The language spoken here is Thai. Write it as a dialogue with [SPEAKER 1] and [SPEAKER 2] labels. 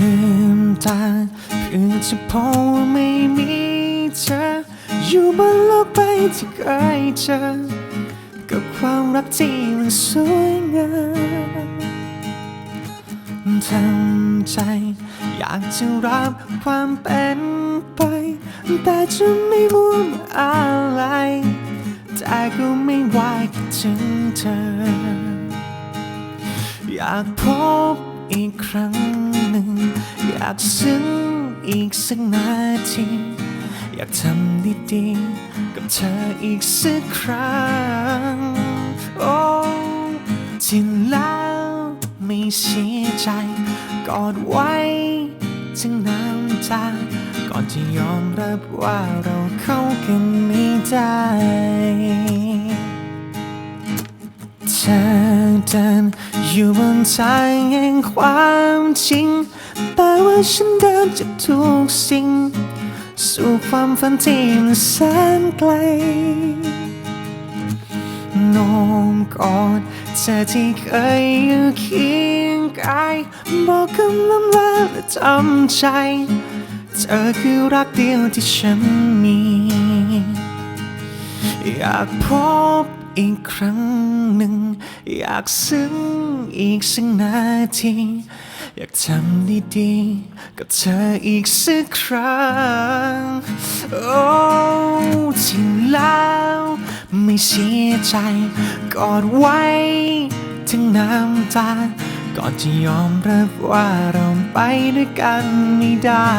[SPEAKER 1] ลืมตาเพื่อจะพบว่าไม่มีเธอ อยู่บนโลกใบที่เคยเจอ กับความรักที่มันสวยงามทำใจ อยากจะรับความเป็นไป แต่จะไม่มัวมอะไร แต่ก็ไม่ไหวคิดถึงเธอ อยากพบอีกครั้งหนึ่ง อยากซึ้งอีกสักนาที อยากทำดีๆกับเธออีกสักครั้ง โอ้ที่แล้วไม่เสียใจ กอดไว้ถึงน้ำตาก่อนจะยอมรับว่าเราเข้ากันไม่ได้เธอเดิน อยู่บนทางแห่งความจริงแต่ว่าฉันเดินจากทุกสิ่ง สู่ความฝันที่มันแสนไกลโน้มกอดเธอที่เคยอยู่เคียงกายบอกคำลำลาและทำใจ เธอคือรักเดียวที่ฉันมี อยากพบอีกครั้งหนึ่ง อยากซึ้ง อีกสักนาที อยากทำดีๆกับเธออีกสักครั้ง โอ้ที่แล้วไม่เสียใจ กอดไว้ ถึงน้ำตา ก่อนจะยอมรับว่าเราไปด้วยกันไม่ได้